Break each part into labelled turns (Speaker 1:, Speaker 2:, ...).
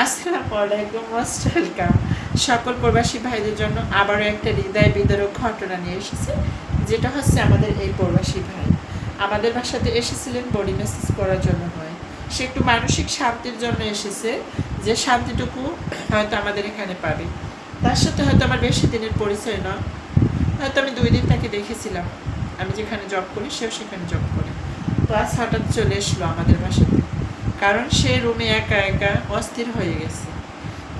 Speaker 1: আসসালামু আলাইকুম most welcome সকল প্রবাসী ভাইদের জন্য আবারও একটা হৃদয় বিদারক ঘটনা নিয়ে এসেছে, যেটা হচ্ছে আমাদের এই প্রবাসী ভাই। আমাদের বাসাতে এসেছিলেন বডি মেসেজ করার জন্য নয়। সে একটু মানসিক শান্তির জন্য এসেছে, যে শান্তিটুকু হয়তো আমাদের এখানে পাবে। তার সাথে হয়তো আমার বেশি দিনের পরিচয় নয়। হয়তো আমি দুই দিন তাকে দেখেছিলাম। আমি যেখানে জব করি, সেও সেখানে জব করে। তো আজ হঠাৎ চলে এসলো আমাদের বাসাতে। কারণ সে রুমে একা একা অস্থির হয়ে গেছে।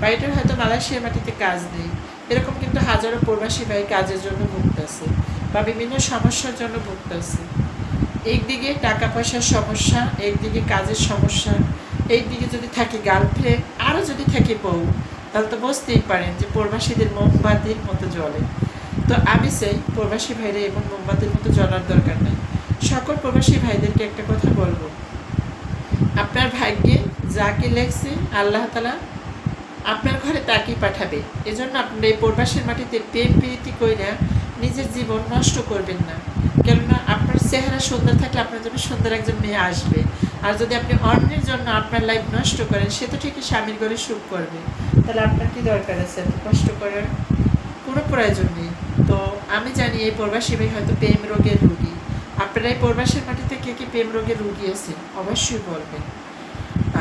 Speaker 1: বাড়িটার হয়তো মালয়েশিয়ার মাটিতে কাজ নেই। এরকম কিন্তু হাজারো প্রবাসী ভাই কাজের জন্য ভুগতেছে বা বিভিন্ন সমস্যার জন্য ভুগতেছে একদিকে টাকা পয়সার সমস্যা, একদিকে কাজের সমস্যা। একদিকে যদি থাকে গার্লফ্রেন্ড আরও যদি থাকে বউ, তাহলে তো বুঝতেই পারেন যে প্রবাসীদের মোমবাতির মতো জ্বলে। তো আমি চাই প্রবাসী ভাইরা এবং মোমবাতির মতো জ্বলার দরকার নেই। সকল প্রবাসী ভাইদেরকে একটা কথা বলব আপনার ভাগ্যে যাকে লেখছে, আল্লাহ তালা আপনার ঘরে তাকেই পাঠাবে। এজন্য আপনার এই প্রবাসের মাটিতে প্রেম প্রীতি কইরা নিজের জীবন নষ্ট করবেন না। কেননা আপনার চেহারা সুন্দর থাকলে আপনার জন্য সুন্দর একজন মেয়ে আসবে। আর যদি আপনি অন্যের জন্য আপনার লাইফ নষ্ট করেন, সে তো ঠিকই স্বামীর ঘরে সুখ করবে। তাহলে আপনার কি দরকার আছে? এত কষ্ট করার কোনো প্রয়োজন নেই। তো আমি জানি এই প্রবাসী ভাই হয়তো প্রেম রোগের রুগী। আপনারা এই প্রবাসের মাটিতে কে কি প্রেম রোগের রুগী আছে অবশ্যই বলবেন।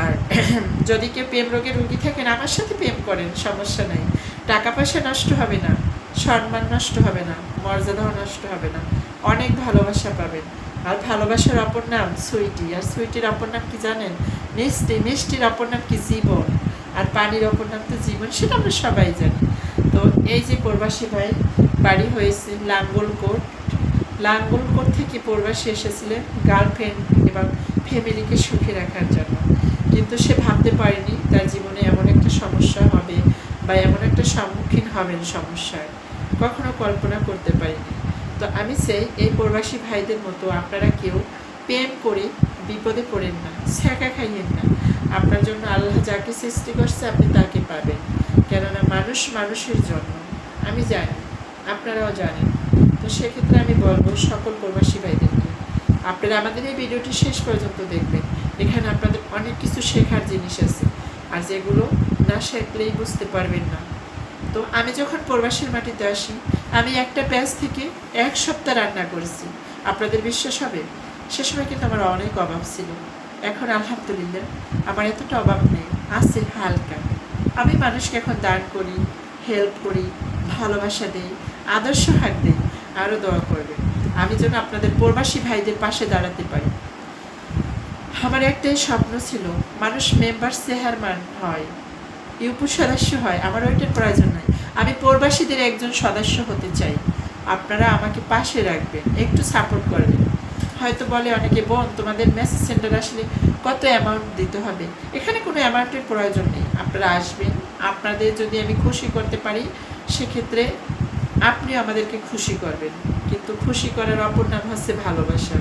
Speaker 1: আর যদি কেউ প্রেম রোগের রুগী থাকেন, আমার সাথে প্রেম করেন, সমস্যা নাই। টাকা পয়সা নষ্ট হবে না, সম্মান নষ্ট হবে না, মর্যাদাও নষ্ট হবে না, অনেক ভালোবাসা পাবেন। আর ভালোবাসার অপর নাম সুইটি, আর সুইটির অপর নাম কি জানেন? মিষ্টি, মিষ্টির অপর নাম কি জীবন? আর পানির অপর নাম তো জীবন, সেটা আমরা সবাই জানি। তো এই যে প্রবাসী ভাই, বাড়ি হয়েছে লাঙ্গলকোট লাঙ্গলকোট থেকে প্রবাসী এসেছিলেন গার্লফ্রেন্ড এবং ফ্যামিলিকে সুখে রাখার জন্য। কিন্তু সে ভাবতে পারেনি তার জীবনে এমন একটা সমস্যা হবে বা এমন একটা সম্মুখীন হবেন সমস্যার। কখনো কল্পনা করতে পারিনি। তো আমি চাই এই প্রবাসী ভাইদের মতো আপনারা কেউ প্রেম করে বিপদে পড়েন না, ছ্যাঁকা খাইয়েন না। আপনার জন্য আল্লাহ যাকে সৃষ্টি করছে আপনি তাকে পাবেন। কেননা মানুষ মানুষের জন্য আমি জানি, আপনারাও জানেন। তো সেক্ষেত্রে আমি বলব সকল প্রবাসী ভাইদেরকে, আপনারা আমাদের এই ভিডিওটি শেষ পর্যন্ত দেখবেন। এখানে আপনাদের অনেক কিছু শেখার জিনিস আছে, আর যেগুলো না শেখলেই বুঝতে পারবেন না। তো আমি যখন প্রবাসীর মাটিতে আসি, আমি একটা প্যাঁচ থেকে এক সপ্তাহ রান্না করেছি। আপনাদের বিশ্বাস হবে, সে সময় কিন্তু আমার অনেক অভাব ছিল। এখন আলহামদুলিল্লাহ, আমার এতটা অভাব নেই, আছে হালকা। আমি মানুষকে এখন দান করি হেল্প করি, ভালোবাসা দেই, আদর্শ হাত দিই, আরও দোয়া করবে আমি যেন আপনাদের প্রবাসী ভাইদের পাশে দাঁড়াতে পারি। আমার একটাই স্বপ্ন ছিল, মানুষ মেম্বার চেয়ারম্যান হয়, ইউপু সদস্য হয় আমার ওইটার প্রয়োজন নাই। আমি প্রবাসীদের একজন সদস্য হতে চাই, আপনারা আমাকে পাশে রাখবেন, একটু সাপোর্ট করবেন হয়তো বলে অনেকে, বোন, তোমাদের মেসেজ সেন্টার আসলে কত অ্যামাউন্ট দিতে হবে? এখানে কোনো অ্যামাউন্টের প্রয়োজন নেই, আপনারা আসবেন, আপনাদের যদি আমি খুশি করতে পারি, সেক্ষেত্রে আপনি আমাদেরকে খুশি করবেন। কিন্তু খুশি করার অপর নাম হচ্ছে ভালোবাসা।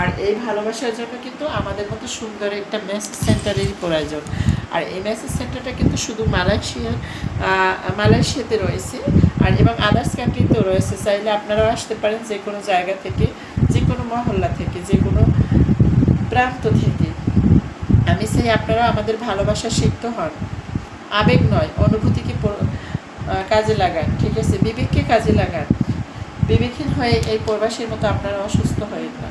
Speaker 1: আর এই ভালোবাসার জন্য কিন্তু আমাদের মতো সুন্দর একটা মেসেজ সেন্টারেরই প্রয়োজন। আর এই মেসেজ সেন্টারটা কিন্তু শুধু মালয়েশিয়া মালয়েশিয়াতে রয়েছে। আর এবং আদার্স কান্ট্রিতেও রয়েছে। চাইলে আপনারাও আসতে পারেন যে কোনো জায়গা থেকে যে কোনো মহল্লা থেকে যে কোনো প্রান্ত থেকে। আমি চাই আপনারা আমাদের ভালোবাসা শিখতে হন। আবেগ নয়, অনুভূতিকে কাজে লাগান। ঠিক আছে? বিবেককে কাজে লাগান। বিবেকহীন হয়ে এই প্রবাসীর মতো আপনারা অসুস্থ হয়ে না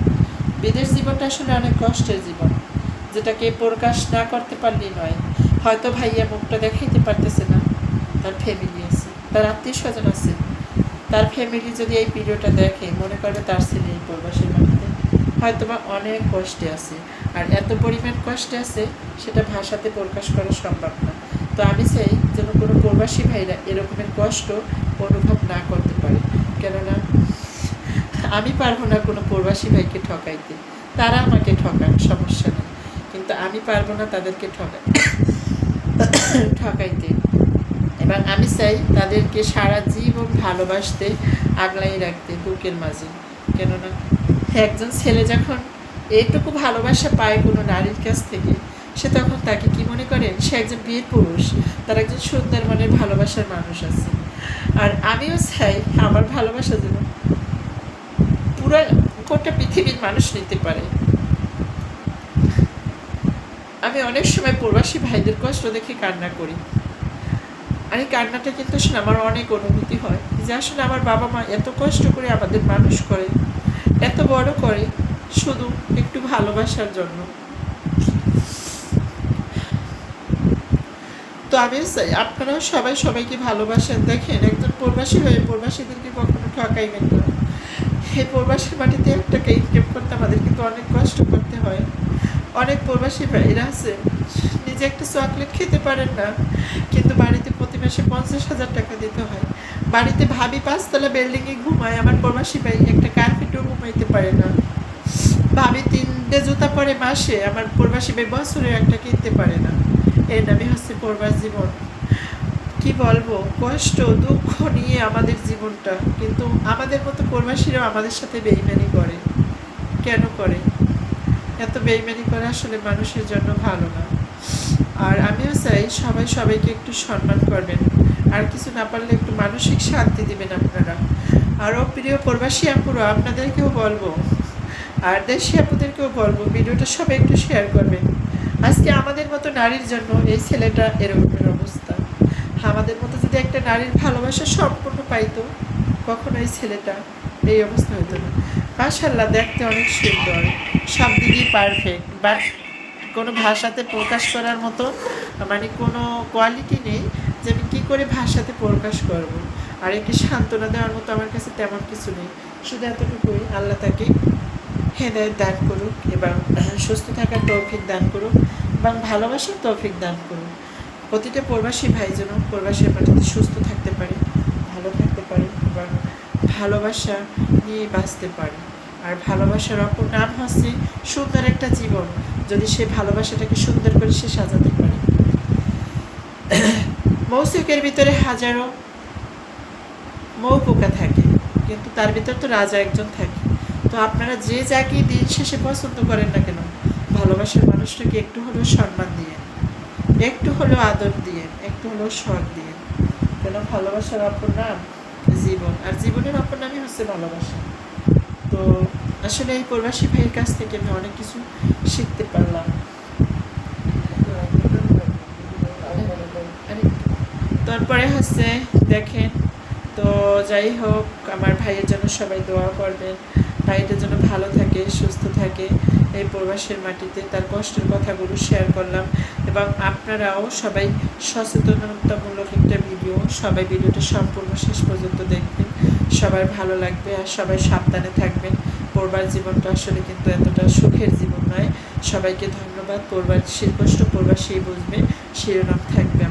Speaker 1: বিদেশ জীবনটা আসলে অনেক কষ্টের জীবন, যেটাকে প্রকাশ না করতে পারলেই নয়। হয়তো ভাইয়া মুখটা দেখাইতে পারতেছে না, তার ফ্যামিলি আছে, তার আত্মীয় স্বজন আছে। তার ফ্যামিলি যদি এই ভিডিওটা দেখে, মনে করবে তার ছেলে এই প্রবাসীর মাটিতে। হয়তো বা অনেক কষ্টে আছে, আর এত পরিমাণ কষ্টে আছে, সেটা ভাষাতে প্রকাশ করা সম্ভব না। তো আমি চাই যেন কোনো প্রবাসী ভাইরা এরকমের কষ্ট অনুভব না করতে পারে। কেননা আমি পারব না কোনো প্রবাসী ভাইকে ঠকাইতে। তারা আমাকে ঠকান সমস্যা নেই। কিন্তু আমি পারব না তাদেরকে ঠকাই ঠকাইতে। এবং আমি চাই তাদেরকে সারা জীবন ভালোবাসতে আগলাই রাখতে বুকের মাঝে। কেননা একজন ছেলে যখন এইটুকু ভালোবাসা পায় কোনো নারীর কাছ থেকে, সে তখন তাকে কি মনে করেন সে একজন বীর পুরুষ, তার একজন সুন্দর মনের ভালোবাসার মানুষ আছে। আর আমিও চাই আমার ভালোবাসা যেন পুরো গোটা পৃথিবীর মানুষ নিতে পারে। আমি অনেক সময় প্রবাসী ভাইদের কষ্ট দেখে কান্না করি। আর এই কান্নাটা কিন্তু আসলে আমার অনেক অনুভূতি হয়। যে আসলে আমার বাবা মা এত কষ্ট করে আমাদের মানুষ করে, এত বড় করে শুধু একটু ভালোবাসার জন্য। তো আমি চাই আপনারাও সবাই সবাইকে ভালোবাসেন। দেখেন একজন প্রবাসী হয়ে প্রবাসীদেরকে কখনো ঠকাইবেন না এই প্রবাসী মাটিতে এক টাকা ইনকাম করতে আমাদের কিন্তু অনেক কষ্ট করতে হয়। অনেক প্রবাসী ভাইরা আছে, নিজে একটা চকলেট খেতে পারেন না, কিন্তু বাড়িতে প্রতি মাসে পঞ্চাশ হাজার টাকা দিতে হয়। বাড়িতে ভাবি পাঁচতলা বিল্ডিংয়ে ঘুমায়, আমার প্রবাসী ভাই একটা কার্পেটও ঘুমাইতে পারে না। ভাবি তিনটে জুতা পরে মাসে, আমার প্রবাসী ভাই বছরে একটা কিনতে পারে না। এর নামই হচ্ছে প্রবাস জীবন। কি বলব? কষ্ট, দুঃখ নিয়ে আমাদের জীবনটা। কিন্তু আমাদের মতো প্রবাসীরাও আমাদের সাথে বেইমানি করে। কেন করে? এত বেইমানি করা আসলে মানুষের জন্য ভালো না। আর আমিও চাই সবাই সবাইকে একটু সম্মান করবেন। আর কিছু না পারলে একটু মানসিক শান্তি দিবেন আপনারা। আরও প্রিয় প্রবাসী আপুরা আপনাদেরকেও বলব। আর দেশি আপুদেরকেও বলব, ভিডিওটা সবাই একটু শেয়ার করবেন। আজকে আমাদের মতো নারীর জন্য এই ছেলেটা এরকমের অবস্থা। আমাদের মতো যদি একটা নারীর ভালোবাসা সম্পূর্ণ পাইতো কখনো এই ছেলেটা এই অবস্থা হতো না। মাশাল্লাহ দেখতে অনেক সুন্দর। সব দিকেই পারফেক্ট বাট কোনো ভাষাতে প্রকাশ করার মতো মানে কোনো কোয়ালিটি নেই যে আমি কী করে ভাষাতে প্রকাশ করব। আর একটি সান্ত্বনা দেওয়ার মতো আমার কাছে তেমন কিছু নেই। শুধু এতটুকুই, আল্লাহ তাকে হেদায়ত দান করুক এবং সুস্থ থাকার তৌফিক দান করুক এবং ভালোবাসার তৌফিক দান করুক। প্রতিটা প্রবাসী ভাই যেন প্রবাসীর মাটিতে সুস্থ থাকতে পারে, ভালো থাকতে পারে এবং ভালোবাসা নিয়ে বাঁচতে পারে। আর ভালোবাসার অপর নাম হচ্ছে সুন্দর একটা জীবন, যদি সে ভালোবাসাটাকে সুন্দর করে সে সাজাতে পারে। মৌসুকের ভিতরে হাজারো মৌ পোকা থাকে, কিন্তু তার ভিতর তো রাজা একজন থাকে। তো আপনারা যে যাকে দিন শেষে পছন্দ করেন না কেন, ভালোবাসার মানুষটাকে একটু হলেও সম্মান দিয়ে। একটু হলেও আদর দিয়ে, একটু হলেও শখ দিয়ে। কেন ভালোবাসার অপর নাম জীবন। আর জীবনের অপর নামই হচ্ছে ভালোবাসা। তো আসলে এই প্রবাসী ভাইয়ের কাছ থেকে আমি অনেক কিছু শিখতে পারলাম। তারপরে হচ্ছে দেখেন, তো যাই হোক, আমার ভাইয়ের জন্য সবাই দোয়া করবেন। ভাইটা যেন ভালো থাকে, সুস্থ থাকে। এই প্রবাসের মাটিতে তার কষ্টের কথাগুলো শেয়ার করলাম এবং আপনারাও সবাই সচেতনতামূলক একটা ভিডিও সবাই ভিডিওটা সম্পূর্ণ শেষ পর্যন্ত দেখবেন। সবার ভালো লাগবে আর সবাই সাবধানে থাকবেন। পড়বার জীবনটা আসলে কিন্তু এতটা সুখের জীবন নয়। সবাইকে ধন্যবাদ। পড়বার কষ্ট পড়বার সেই বুঝবে। শিরোনাম থাকবে